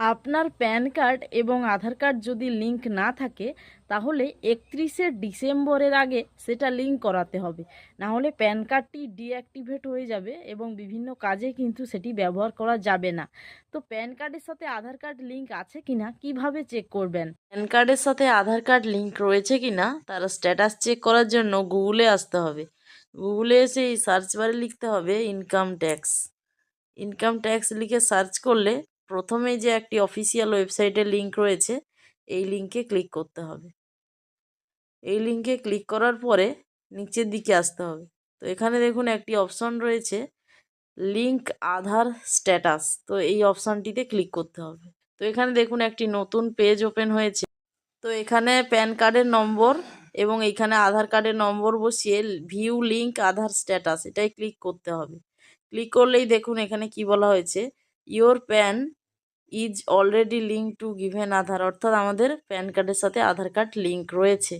আপনার pan card এবং আধার card যদি লিঙ্ক না থাকে, তাহলে একত্রিশে ডিসেম্বরের আগে সেটা লিঙ্ক করাতে হবে। না হলে প্যান কার্ডটি ডিঅ্যাক্টিভেট হয়ে যাবে এবং বিভিন্ন কাজে কিন্তু সেটি ব্যবহার করা যাবে না। তো প্যান কার্ডের সাথে আধার কার্ড লিঙ্ক আছে কি না কীভাবে চেক করবেন? প্যান কার্ডের সাথে আধার কার্ড লিঙ্ক রয়েছে কি না তার স্ট্যাটাস চেক করার জন্য গুগলে আসতে হবে। গুগলে এসে এই সার্চ বারে লিখতে হবে ইনকাম ট্যাক্স। ইনকাম ট্যাক্স লিখে সার্চ করলে প্রথমেই যে একটি অফিসিয়াল ওয়েবসাইটের লিঙ্ক রয়েছে, এই লিঙ্কে ক্লিক করতে হবে। এই লিঙ্কে ক্লিক করার পরে নিচের দিকে আসতে হবে। তো এখানে দেখুন একটি অপশন রয়েছে লিঙ্ক আধার স্ট্যাটাস তো এই অপশানটিতে ক্লিক করতে হবে। তো এখানে দেখুন একটি নতুন পেজ ওপেন হয়েছে। তো এখানে প্যান কার্ডের নম্বর এবং এইখানে আধার কার্ডের নম্বর বসিয়ে ভিউ লিঙ্ক আধার স্ট্যাটাস এটাই ক্লিক করতে হবে। ক্লিক করলেই দেখুন এখানে কি বলা হয়েছে your PAN is already link to given Aadhaar অর্থাৎ আমাদের প্যান কার্ডের সাথে আধার কার্ড লিঙ্ক রয়েছে।